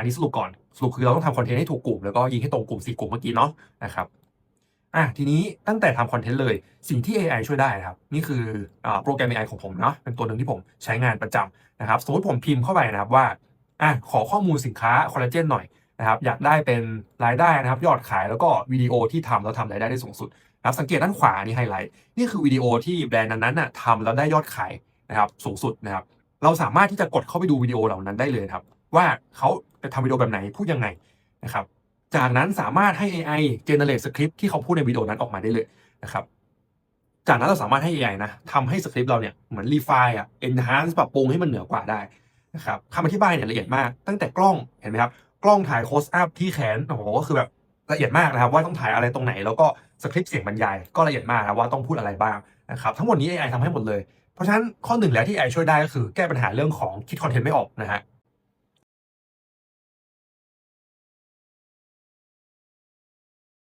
อันนี้สรุปก่อนสรุปคือเราต้องทำคอนเทนต์ให้ถูกกลุ่มแล้วก็ยิงให้ตรงกลุ่มสี่กลุ่มเมื่อกี้เนาะนะครับอะทีนี้ตั้งแต่ทำคอนเทนต์เลยสิ่งที่ AI ช่วยได้นะครับ นี่คืออโปรแกรม AI ของผมเนาะเป็นตัวหนึ่งที่ผมใช้งานประจำนะครับ สมมติผมพิมพ์เข้าไปนะครับว่าอะขอข้อมูลสินค้าคอลลาเจนหน่อยนะครับอยากได้เป็นรายได้นะครับ ยอดขายแล้วก็วิดีโอที่ทำแล้วทำรายได้ได้สูงสุดนะครับสังเกตด้านขวานี่ไฮไลท์นี่คือวิดีโอที่แบรนด์นั้นๆน่ะทำแล้วได้ยอดขายนะครับสูงสุดนะครับเราสามารถที่จะกดเข้าไปดูวิดีโอเหล่านั้นได้เลยครับ ว่าเขาจะทำวิดีโอแบบไหนพูดยังไงนะครับ จากนั้นสามารถให้ AI generate สคริปต์ที่เขาพูดในวิดีโอนั้นออกมาได้เลยนะครับ จากนั้นเราสามารถให้ AI นะทำให้สคริปต์เราเนี่ยเหมือนรีไฟล์อะ enhance ปรับปรุงให้มันเหนือกว่าได้นะครับคำอธิบายเนี่ยละเอียดมาก ตั้งแต่กล้องเห็นไหมครับกล้องถ่าย close up ที่แขนโอ้โหก็คือแบบละเอียดมากนะครับ ว่าต้องถ่ายอะไรตรงไหน แล้วก็สคริปต์เสียงบรรยายก็ละเอียดมากนะว่าต้องพูดอะไรบ้างนะครับทั้งหมดนี้ AI ทำให้หมดเลย เพราะฉะนั้นข้อหนึ่งแล้วที่ AI ช่วยได้ก็คือแก้ปัญหาเรื่องของคิดคอนเทนต์ไม่ออกนะฮะ